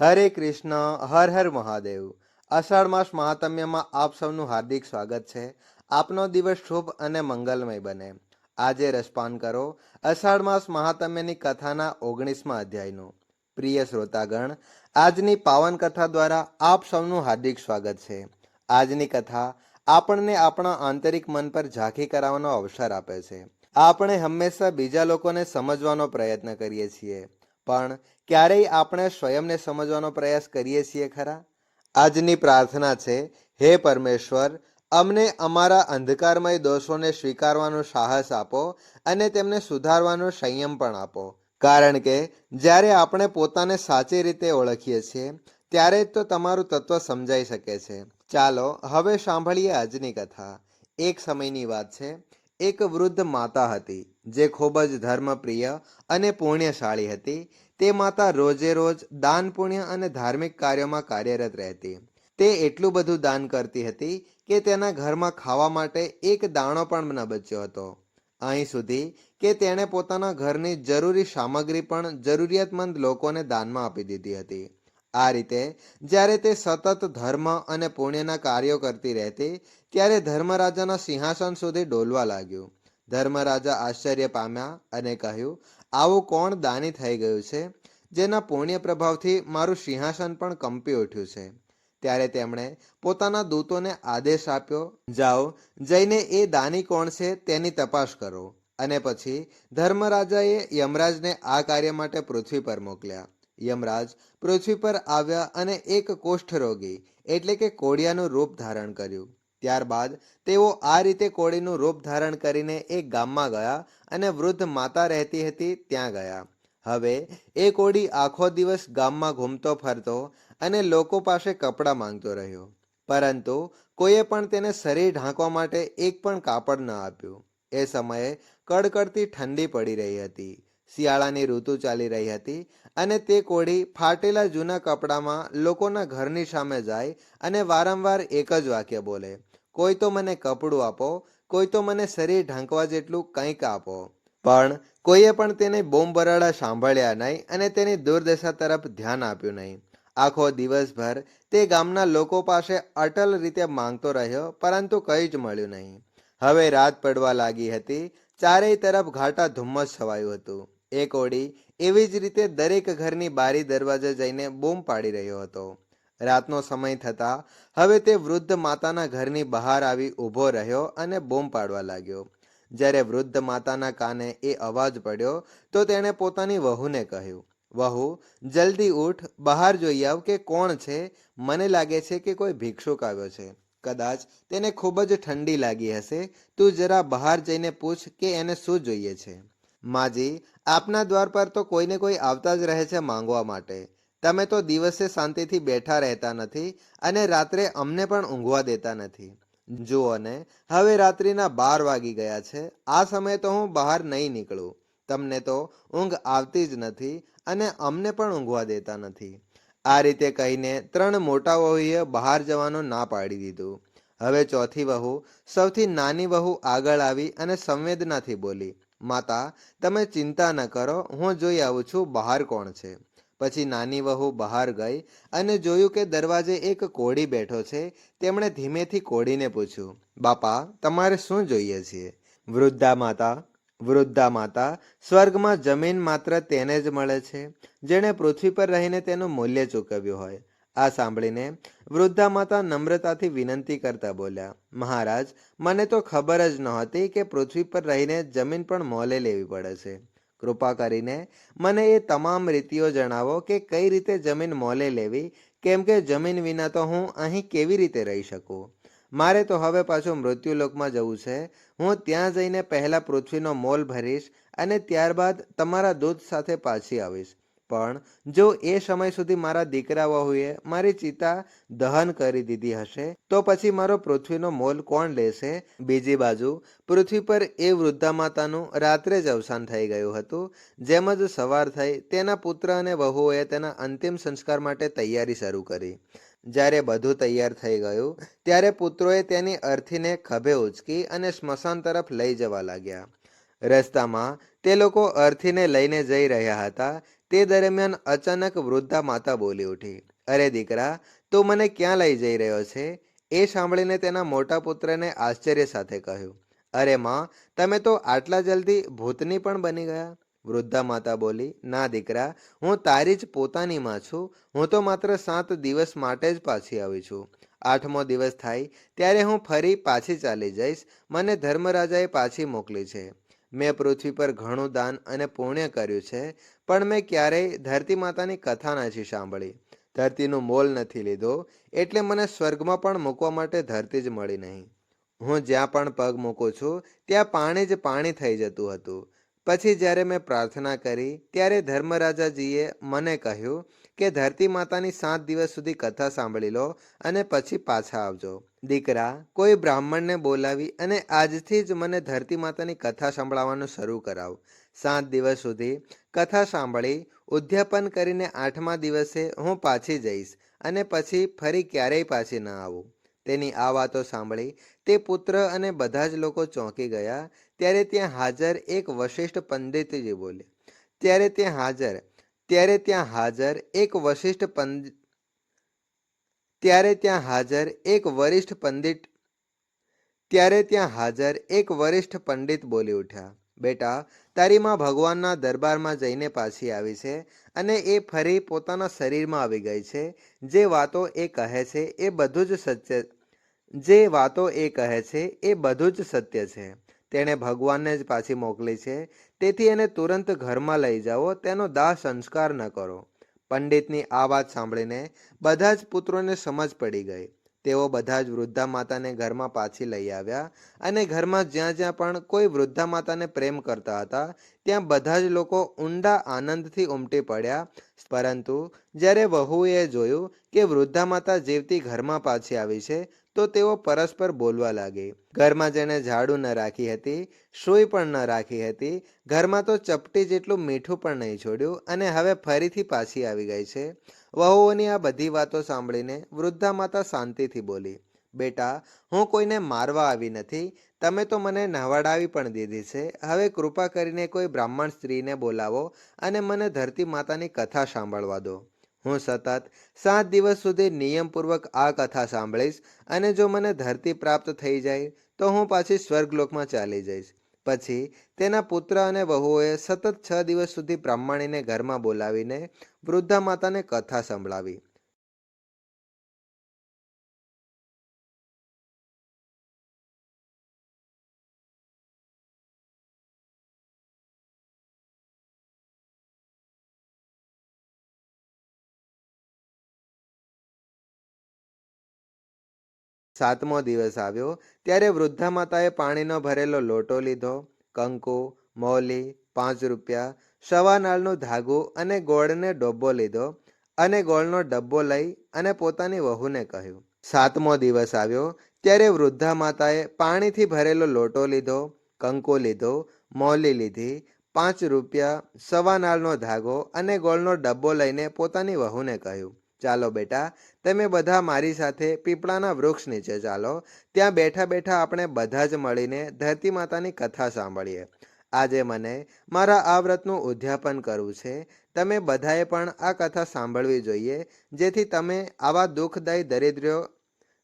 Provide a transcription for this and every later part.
હરે કૃષ્ણ, હર હર મહાદેવ. અષાઢ માસ મહાત્મ્યમાં આપ સૌનું હાર્દિક સ્વાગત છે. આપનો દિવસ શુભ અને મંગલમય બને. આજે રસપાન કરો અષાઢ માસ મહાત્મ્યની કથાના ઓગણીસમાં અધ્યાયનું. પ્રિય શ્રોતાગણ, આજની પાવન કથા દ્વારા આપ સૌનું હાર્દિક સ્વાગત છે. આજની કથા આપણને આપણા આંતરિક મન પર ઝાંખી કરાવવાનો અવસર આપે છે. આપણે હંમેશા બીજા લોકોને સમજવાનો પ્રયત્ન કરીએ છીએ. પણ ક્યારેય આપણે સ્વયંને સમજવાનો પ્રયાસ કરીએ છીએ ખરા? આજની પ્રાર્થના છે, હે પરમેશ્વર, અમને અમારા અંધકારમય દોષોને સ્વીકારવાનું સાહસ આપો અને તેમને સુધારવાનો સંયમ પણ આપો. કારણ કે જ્યારે આપણે પોતાને સાચી રીતે ઓળખીએ છીએ, ત્યારે જ તો તમારું તત્વ સમજાઈ શકે છે. ચાલો, હવે સાંભળીએ આજની કથા. એક સમયની વાત છે. એક વૃદ્ધ માતા હતી. જે ખૂબ જ ધર્મપ્રિય અને પુણ્યશાળી હતી, તે માતા રોજે રોજ દાન, પુણ્ય અને ધાર્મિક કાર્યોમાં કાર્યરત રહેતી. તે એટલું બધું દાન કરતી હતી કે તેના ઘરમાં ખાવા માટે એક દાણો પણ ન બચ્યો હતો. અહીં સુધી કે તેણે પોતાના ઘરની જરૂરી સામગ્રી પણ જરૂરિયાતમંદ લોકોને દાનમાં આપી દીધી હતી. આ રીતે, જ્યારે તે સતત ધર્મ અને પુણ્યના કાર્યો કરતી રહેતી, ત્યારે ધર્મરાજાના સિંહાસન સુધી ડોલવા લાગ્યું. ધર્મરાજા આશ્ચર્ય પામ્યા અને કહ્યું, આવું કોણ દાની થઈ ગયું છે? જેના પુણ્ય પ્રભાવથી મારું સિંહાસન પણ કંપી ઉઠ્યું છે. ત્યારે તેમણે પોતાના દૂતોને આદેશ આપ્યો, જાઓ, જઈને એ દાની કોણ છે તેની તપાસ કરો. અને પછી ધર્મરાજાએ યમરાજને આ કાર્ય માટે પૃથ્વી પર મોકલ્યા. યમરાજ પૃથ્વી પર આવ્યા અને એક કોષ્ઠરોગી, એટલે કે કોડિયાનું રૂપ ધારણ કર્યું. ત્યારબાદ તેઓ આ રીતે કોળીનું રૂપ ધારણ કરીને એક ગામમાં ગયા અને વૃદ્ધ માતા રહેતી હતી ત્યાં ગયા. હવે એ કોળી આખો દિવસ ગામમાં ઘૂમતો ફરતો અને લોકો પાસે કપડાં માંગતો રહ્યો. પરંતુ કોઈએ પણ તેને શરીર ઢાંકવા માટે એક પણ કાપડ ન આપ્યું. એ સમયે કડકડતી ઠંડી પડી રહી હતી. શિયાળાની ઋતુ ચાલી રહી હતી અને તે કોળી ફાટેલા જૂના કપડામાં લોકોના ઘરની સામે જાય અને વારંવાર એક જ વાક્ય બોલે. કોઈ તો મને કપડું આપો, કોઈ તો મને શરીર ઢાંકવા જેટલું કંઈક આપો. પણ કોઈએ પણ તેને બોમ્બરાડા સાંભળ્યા નહીં અને તેની દુર્દશા તરફ ધ્યાન આપ્યું નહીં. આખો દિવસભર તે ગામના લોકો પાસે અટલ રીતે માંગતો રહ્યો, પરંતુ કંઈ જ મળ્યું નહીં. હવે રાત પડવા લાગી હતી, ચારેય તરફ ઘાટા ધુમ્મસ છવાયું હતું. એક ઓડી એવી જ રીતે દરેક ઘરની બારી દરવાજે જઈને બૂમ પાડી રહ્યો હતો. રાતનો સમય થતાં હવે તે વૃદ્ધ માતાના ઘરની બહાર આવી ઊભો રહ્યો અને બૂમ પાડવા લાગ્યો. જ્યારે વૃદ્ધ માતાના કાને એ અવાજ પડ્યો, તો તેણે પોતાની વહુને કહ્યું, વહુ, જલ્દી ઉઠ, બહાર જોઈ આવ કે કોણ છે? મને લાગે છે કે કોઈ ભિક્ષુક આવ્યો છે. કદાચ તેને ખૂબ જ ઠંડી લાગી હશે. તું જરા બહાર જઈને પૂછ કે એને શું જોઈએ છે. માજી, આપના દ્વાર પર તો કોઈને કોઈ આવતા જ રહે છે માંગવા માટે. તમે તો દિવસે શાંતિથી બેઠા રહેતા નથી અને રાત્રે અમને પણ ઊંઘવા દેતા નથી. જુઓ ને, હવે રાત્રિના બાર વાગી ગયા છે. આ સમયે તો હું બહાર નહીં નીકળું. તમને તો ઊંઘ આવતી જ નથી અને અમને પણ ઊંઘવા દેતા નથી. આ રીતે કહીને ત્રણ મોટા વહુએ બહાર જવાનું ના પાડી દીધું. હવે ચોથી વહુ સૌથી નાની વહુ આગળ આવી અને સંવેદનાથી બોલી, માતા, તમે ચિંતા ન કરો, હું જોઈ આવું છું બહાર કોણ છે. પછી નાની વહુ બહાર ગઈ અને જોયું કે દરવાજે એક કોળી બેઠો છે. તેમણે ધીમેથી કોળીને પૂછ્યું, બાપા, તમારે શું જોઈએ છીએ વૃદ્ધા માતા વૃદ્ધા માતા, સ્વર્ગમાં જમીન માત્ર તેને જ મળે છે, જેણે પૃથ્વી પર રહીને તેનું મૂલ્ય ચૂકવ્યું હોય. આ સાંભળીને વૃદ્ધા માતા નમ્રતાથી વિનંતી કરતા બોલ્યા, મહારાજ, મને તો ખબર જ નહોતી કે પૃથ્વી પર રહીને જમીન પણ મોલે લેવી પડે છે. કૃપા કરીને મને એ તમામ રીતિઓ જણાવો કે કઈ રીતે જમીન મોલે લેવી, કેમ કે જમીન વિના તો હું અહીં કેવી રીતે રહી શકું? મારે તો હવે પાછું મૃત્યુલોકમાં જવું છે. હું ત્યાં જઈને પહેલાં પૃથ્વીનો મોલ ભરીશ અને ત્યારબાદ તમારા દૂધ સાથે પાછી આવીશ. પણ જો એ સમય સુધી મારા દીકરા વહુએ મારી ચિતા દહન કરી દીધી હશે, તો પછી મારો પૃથ્વીનો મોલ કોણ લેશે? બીજી બાજુ, પૃથ્વી પર એ વૃદ્ધા માતાનું રાત્રે જ અવસાન થઈ ગયું હતું, જેમ જ સવાર થઈ તેના પુત્ર અને વહુએ તેના અંતિમ સંસ્કાર માટે તૈયારી શરૂ કરી. જ્યારે બધું તૈયાર થઈ ગયું, ત્યારે પુત્રોએ તેની અર્થીને ખભે ઉચકી અને સ્મશાન તરફ લઈ જવા લાગ્યા. રસ્તામાં તે લોકો અર્થીને લઈને જઈ રહ્યા હતા તે દરમિયાન અચાનક વૃદ્ધા માતા બોલી ઉઠી, અરે દીકરા, તો મને ક્યાં લઈ જઈ રહ્યો છે? એ સાંભળીને તેના મોટા પુત્રને આશ્ચર્ય સાથે કહ્યું, અરે માં, તમે તો આટલા જલ્દી ભૂતની પણ બની ગયા. વૃદ્ધા માતા બોલી, ના દીકરા, હું તારી જ પોતાની માં છું. હું તો માત્ર સાત દિવસ માટે જ પાછી આવી છું. આઠમો દિવસ થાય, ત્યારે હું ફરી પાછી ચાલી જઈશ. મને ધર્મરાજાએ પાછી મોકલી છે. મેં પૃથ્વી પર ઘણું દાન અને પુણ્ય કર્યું છે. પણ મેં ક્યારેય ધરતી માતાની કથા નથી સાંભળી. ધરતીનું મોલ નથી લીધો, એટલે મને સ્વર્ગમાં પણ મૂકવા માટે ધરતી જ મળી નહીં. હું જ્યાં પણ પગ મૂકું છું, ત્યાં પાણી જ પાણી થઈ જતું હતું. પછી જ્યારે મેં પ્રાર્થના કરી, ત્યારે ધર્મરાજાજીએ મને કહ્યું કે ધરતી માતાની સાત દિવસ સુધી કથા સાંભળી લો અને પછી પાછા આવજો. દીકરા, કોઈ બ્રાહ્મણને બોલાવી અને આજથી જ મને ધરતી માતાની કથા સંભળાવવાનું શરૂ કરાવ. સાત દિવસ સુધી કથા સાંભળી, ઉદ્યાપન કરીને આઠમા દિવસે હું પાછી જઈશ અને પછી ફરી ક્યારેય પાછી ન આવું. તેની આ વાતો સાંભળી તે પુત્ર અને બધા જ લોકો ચોંકી ગયા. ત્યારે ત્યાં હાજર એક વશિષ્ઠ પંડિતજી બોલે, ત્યારે ત્યાં હાજર, ત્યારે ત્યાં હાજર એક વશિષ્ઠ પંડિત ત્યારે ત્યાં હાજર એક વરિષ્ઠ પંડિત, ત્યારે ત્યાં હાજર એક વરિષ્ઠ પંડિત બોલી ઉઠ્યા. બેટા, તારી માં ભગવાનના દરબારમાં જઈને પાછી આવી છે અને એ ફરી પોતાના શરીરમાં આવી ગઈ છે. જે વાતો એ કહે છે એ બધું જ સત્ય, જે વાતો એ કહે છે એ બધું જ સત્ય છે. તેણે ભગવાનને જ પાછી મોકલી છે. તેથી એને તુરંત ઘરમાં લઈ જાઓ, તેનો દાહ સંસ્કાર ન કરો. પંડિતની આ વાત સાંભળીને બધા જ પુત્રોને સમજ પડી ગઈ. તેઓ બધા જ વૃદ્ધા માતાને ઘરમાં પાછી લઈ આવ્યા અને ઘરમાં જ્યાં જ્યાં પણ કોઈ વૃદ્ધા માતાને પ્રેમ કરતા હતા, ત્યાં બધા જ લોકો ઊંડા આનંદથી ઉમટી પડ્યા. પરંતુ જ્યારે વહુએ જોયું કે વૃદ્ધા માતા જીવતી ઘરમાં પાછી આવી છે, તો તેઓ પરસ્પર બોલવા લાગી. ઘરમાં જેણે ઝાડુ ન રાખી હતી, સુઈ પણ ન રાખી હતી, ઘરમાં તો ચપટી જેટલું મીઠું પણ નહીં છોડ્યું અને હવે ફરીથી પાછી આવી ગઈ છે. વહુઓની આ બધી વાતો સાંભળીને વૃદ્ધા માતા શાંતિથી બોલી, બેટા, હું કોઈને મારવા આવી નથી. તમે તો મને નહવાડાવી પણ દીધી છે. હવે કૃપા કરીને કોઈ બ્રાહ્મણ સ્ત્રીને બોલાવો અને મને ધરતી માતાની કથા સાંભળવા દો. હું સતત સાત દિવસ સુધી નિયમપૂર્વક આ કથા સાંભળીશ અને જો મને ધરતી પ્રાપ્ત થઈ જાય તો હું પાછી સ્વર્ગલોકમાં ચાલી જઈશ. પછી તેના પુત્ર અને વહુએ સતત છ દિવસ સુધી બ્રાહ્મણીને ઘરમાં બોલાવીને વૃદ્ધા માતાને કથા સંભળાવી. સાતમો દિવસ આવ્યો. ત્યારે વૃદ્ધા માતાએ પાણીનો ભરેલો લોટો લીધો, કંકુ, મૌલી, પાંચ રૂપિયા, સવા નાળનું ધાગું અને ગોળને ડબ્બો લીધો અને ગોળનો ડબ્બો લઈ અને પોતાની વહુને કહ્યું, સાતમો દિવસ આવ્યો. ત્યારે વૃદ્ધા માતાએ પાણીથી ભરેલો લોટો લીધો, કંકુ લીધો, મૌલી લીધી, પાંચ રૂપિયા, સવા નાળનો ધાગો અને ગોળનો ડબ્બો લઈને પોતાની વહુને કહ્યું ચાલો બેટા, તમે બધા મારી સાથે પીપળાના વૃક્ષ નીચે ચાલો. ત્યાં બેઠા બેઠા આપણે બધા જ મળીને ધરતી માતાની કથા સાંભળીએ. આજે મને મારા આ વ્રતનું ઉદ્યાપન કરવું છે. તમે બધાએ પણ આ કથા સાંભળવી જોઈએ, જેથી તમે આવા દુઃખદાયી દરિદ્ર્યો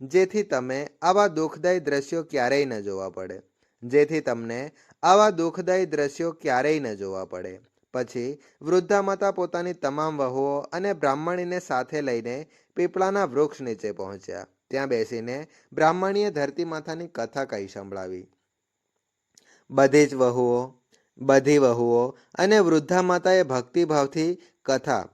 જેથી તમે આવા દુઃખદાયી દ્રશ્યો ક્યારેય ન જોવા પડે. જેથી તમને આવા દુઃખદાયી દ્રશ્યો ક્યારેય ન જોવા પડે. પછી વૃદ્ધા માતા પોતાની તમામ વહુઓ અને બ્રાહ્મણીને સાથે લઈને પીપળાના વૃક્ષ નીચે પહોંચ્યા. ત્યાં બેસીને બ્રાહ્મણીએ ધરતી માતાની કથા કહી સંભળાવી. બધી જ વહુઓ, બધી વહુઓ અને વૃદ્ધા માતાએ ભક્તિભાવથી કથા,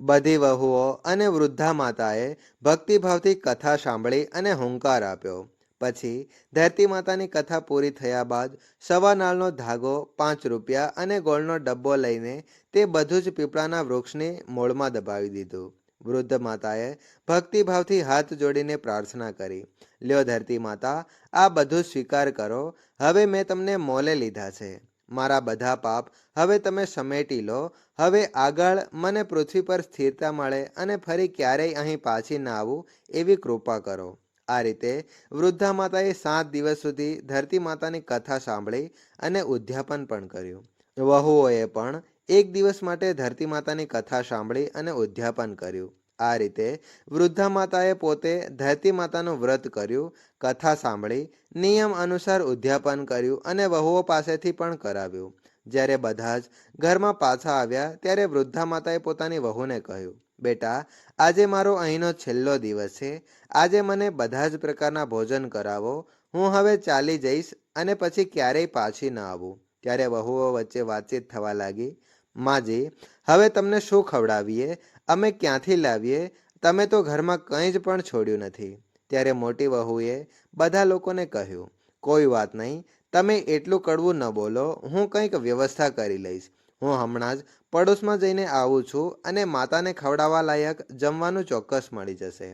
બધી વહુઓ અને વૃદ્ધા માતાએ ભક્તિભાવથી કથા સાંભળી અને હુંકાર આપ્યો. પછી ધરતી માતાની કથા પૂરી થયા બાદ સવા નાળનો ધાગો, પાંચ રૂપિયા અને ગોળનો ડબ્બો લઈને તે બધું જ પીપળાના વૃક્ષને મૂળમાં દબાવી દીધું. વૃદ્ધ માતાએ ભક્તિભાવથી હાથ જોડીને પ્રાર્થના કરી, લ્યો ધરતી માતા, આ બધું સ્વીકાર કરો, હવે મેં તમને મોલે લીધા છે. મારા બધા પાપ હવે તમે સમેટી લો, હવે આગળ મને પૃથ્વી પર સ્થિરતા મળે અને ફરી ક્યારેય અહીં પાછી ના આવું એવી કૃપા કરો. આ રીતે વૃદ્ધા માતાએ સાત દિવસ સુધી ધરતી માતાની કથા સાંભળી અને ઉદ્યાપન પણ કર્યું. વહુઓએ પણ એક દિવસ માટે ધરતી માતાની કથા સાંભળી અને ઉદ્યાપન કર્યું. આ રીતે વૃદ્ધા માતાએ પોતે ધરતી માતાનું વ્રત કર્યું, કથા સાંભળી, નિયમ અનુસાર ઉદ્યાપન કર્યું અને વહુઓ પાસેથી પણ કરાવ્યું. જ્યારે બધા જ ઘરમાં પાછા આવ્યા ત્યારે વૃદ્ધા માતાએ પોતાની વહુને કહ્યું બેટા, આજે મારો અહીંનો છેલ્લો દિવસ છે. આજે મને બધા જ પ્રકારના ભોજન કરાવો. હું હવે ચાલી જઈશ અને પછી ક્યારેય પાછી ન આવું. ત્યારે વહુઓ વચ્ચે વાતચીત થવા લાગી. માજી, હવે તમને શું ખવડાવીએ? અમે ક્યાંથી લાવીએ? તમે તો ઘરમાં કંઈ જ પણ છોડ્યું નથી. ત્યારે મોટી વહુએ બધા લોકોને કહ્યું, કોઈ વાત નહીં. તમે એટલું કડવું ન બોલો. હું કંઈક વ્યવસ્થા કરી લઈશ. હું હમણાં જ પડોશમાં જઈને આવું છું અને માતાને ખવડાવવા લાયક જમવાનું ચોક્કસ મળી જશે.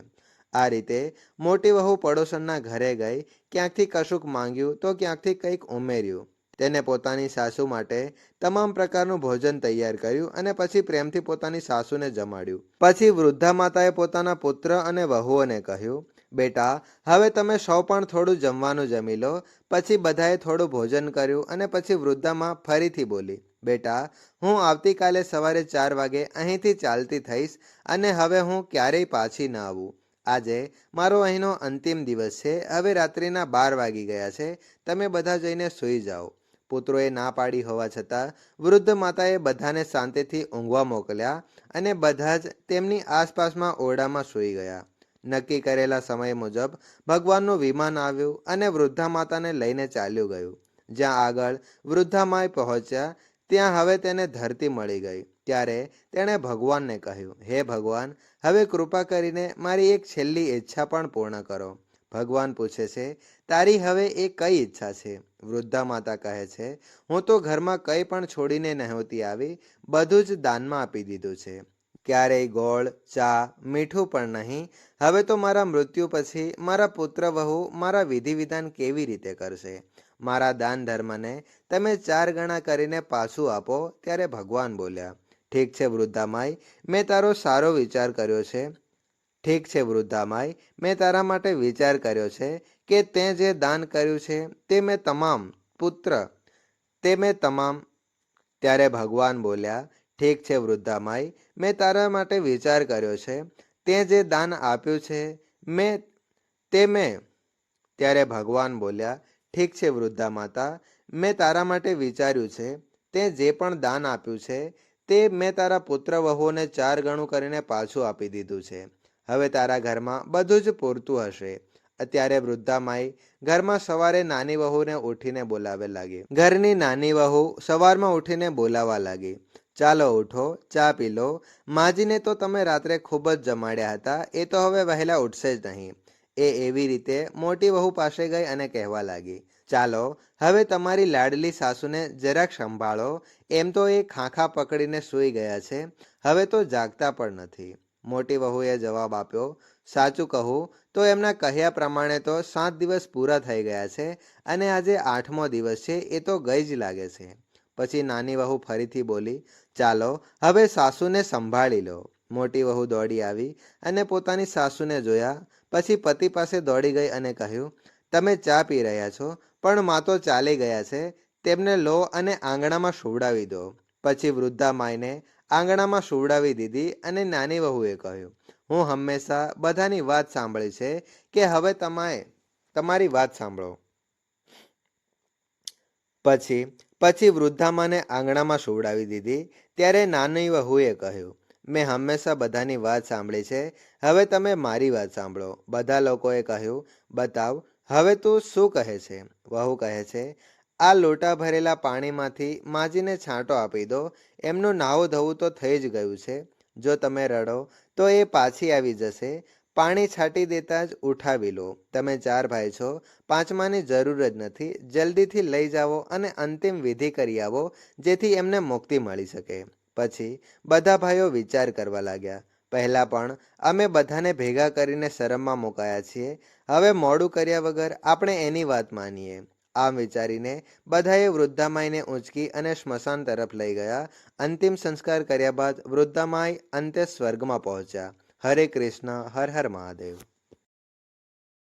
આ રીતે મોટી વહુ પડોશનના ઘરે ગઈ, ક્યાંકથી કશુંક માંગ્યું તો ક્યાંકથી કંઈક ઉમેર્યું. તેને પોતાની સાસુ માટે તમામ પ્રકારનું ભોજન તૈયાર કર્યું અને પછી પ્રેમથી પોતાની સાસુને જમાડ્યું. પછી વૃદ્ધા માતાએ પોતાના પુત્ર અને વહુઓને કહ્યું બેટા, હવે તમે સૌ પણ થોડું જમવાનું જમી લો, પછી બધાએ થોડું ભોજન કર્યું અને પછી વૃદ્ધામાં ફરીથી બોલી, બેટા, હું આવતીકાલે સવારે ચાર વાગે અહીંથી ચાલતી થઈશ અને હવે હું ક્યારેય પાછી ન આવું. આજે મારો અહીંનો અંતિમ દિવસ છે, હવે રાત્રિના બાર વાગી ગયા છે, તમે બધા જઈને સૂઈ જાઓ. પુત્રોએ ના પાડી હોવા છતાં, વૃદ્ધ માતાએ બધાને શાંતિથી ઊંઘવા મોકલ્યા અને બધા જ તેમની આસપાસમાં ઓરડામાં સૂઈ ગયા. નક્કી કરેલા સમય મુજબ ભગવાનનું વિમાન આવ્યું અને વૃદ્ધા માતાને લઈને ચાલ્યું ગયું. જ્યાં આગળ વૃદ્ધા માય પહોંચ્યા, ત્યાં હવે તેને ધરતી મળી ગઈ. ત્યારે તેણે ભગવાનને કહ્યું, હે ભગવાન, હવે કૃપા કરીને મારી એક છેલ્લી ઈચ્છા પણ પૂર્ણ કરો. ભગવાન પૂછે છે, તારી હવે એ કઈ ઈચ્છા છે? વૃદ્ધા માતા કહે છે, હું તો ઘરમાં કંઈ પણ છોડીને નહોતી આવી, બધું જ દાનમાં આપી દીધું છે. ક્યારેય ગોળ, ચા, મીઠું પણ નહીં. હવે તો મારા મૃત્યુ પછી મારા પુત્ર વહુ મારા વિધિ વિધાન કેવી રીતે કરશે? મારા દાન ધર્મને તમે ચાર ગણા કરીને પાછું આપો ત્યારે ભગવાન બોલ્યા, ઠીક છે વૃદ્ધામાઈ મેં તારો સારો વિચાર કર્યો છે. ઠીક છે વૃદ્ધામાઈ મેં તારા માટે વિચાર કર્યો છે કે તે જે દાન કર્યું છે તે મેં તમામ પુત્ર, તે મેં તમામ. ત્યારે ભગવાન બોલ્યા ઠીક છે વૃદ્ધામાઈ મેં તારા માટે વિચાર કર્યો છે. તે જે દાન આપ્યું છે, મેં, તે મેં. ત્યારે ભગવાન બોલ્યા, ઠીક છે વૃદ્ધા માતા, મેં તારા માટે વિચાર્યું છે. તે જે પણ દાન આપ્યું છે, તે મેં તારા પુત્ર વહુઓને ચાર ગણું કરીને પાછું આપી દીધું છે. હવે તારા ઘરમાં બધું જ પૂરતું હશે. અત્યારે વૃદ્ધા માઈ, ઘરમાં સવારે નાની વહુને ઉઠીને બોલાવે લાગી. ઘરની નાની વહુ સવારમાં ઉઠીને બોલાવા લાગી. ચાલો ઉઠો, ચા પી લો. માજીને તો તમે રાત્રે ખૂબ જ જમાડ્યા હતા, એ તો હવે વહેલા ઉઠશે જ નહીં. એ એવી રીતે મોટી વહુ પાસે ગઈ અને કહેવા લાગી, ચાલો, હવે તમારી લાડલી સાસુને જરાક સંભાળો. એમ તો એ ખાંખા પકડીને સૂઈ ગયા છે, હવે તો જાગતા પણ નથી. મોટી વહુએ જવાબ આપ્યો, સાચું કહું, તો એમના કહ્યા પ્રમાણે તો સાત દિવસ પૂરા થઈ ગયા છે અને આજે આઠમો દિવસ છે, એ તો ગઈ જ લાગે છે. પછી નાની વહુ ફરીથી બોલી, ચાલો, હવે સાસુને સંભાળી લો. મોટી વહુ દોડી આવી અને પોતાની સાસુને જોયા. પછી પતિ પાસે દોડી ગઈ અને કહ્યું, તમે ચા પી રહ્યા છો, પણ મા તો ચાલી ગયા છે. તેમને લો અને આંગણામાં સુવડાવી દો. પછી વૃદ્ધા માઈને આંગણામાં સુવડાવી દીધી અને નાની વહુએ કહ્યું, હું હંમેશા બધાની વાત સાંભળી છે કે હવે તમારે તમારી વાત સાંભળો. પછી પછી વૃદ્ધામાને આંગણામાં સુવડાવી દીધી. ત્યારે નાની વહુએ કહ્યું, મેં હંમેશા બધાની વાત સાંભળી છે. હવે તમે મારી વાત સાંભળો. બધા લોકોએ કહ્યું, બતાવ, હવે તું શું કહે છે? વહુ કહે છે, આ લોટા ભરેલા પાણીમાંથી માજીને છાંટો આપી દો. એમનું નાવું ધોવું તો થઈ જ ગયું છે. જો તમે રડો, તો એ પાછી આવી જશે. પાણી છાંટી દેતા જ ઉઠાવી લો. તમે ચાર ભાઈ છો. પાંચમાની જરૂર જ નથી. જલ્દીથી લઈ જાઓ અને અંતિમ વિધિ કરી આવો, જેથી એમને મુક્તિ મળી શકે. પછી બધા ભાઈઓ વિચાર કરવા લાગ્યા. પહેલાં પણ અમે બધાને ભેગા કરીને શરમમાં મુકાયા છીએ. હવે મોડું કર્યા વગર આપણે એની વાત માનીએ. આમ વિચારીને બધાએ વૃદ્ધામાઈને ઊંચકી અને સ્મશાન તરફ લઈ ગયા. અંતિમ સંસ્કાર કર્યા બાદ વૃદ્ધામાઈ અંતે સ્વર્ગમાં પહોંચ્યા. હરે કૃષ્ણ હર હર મહાદેવ.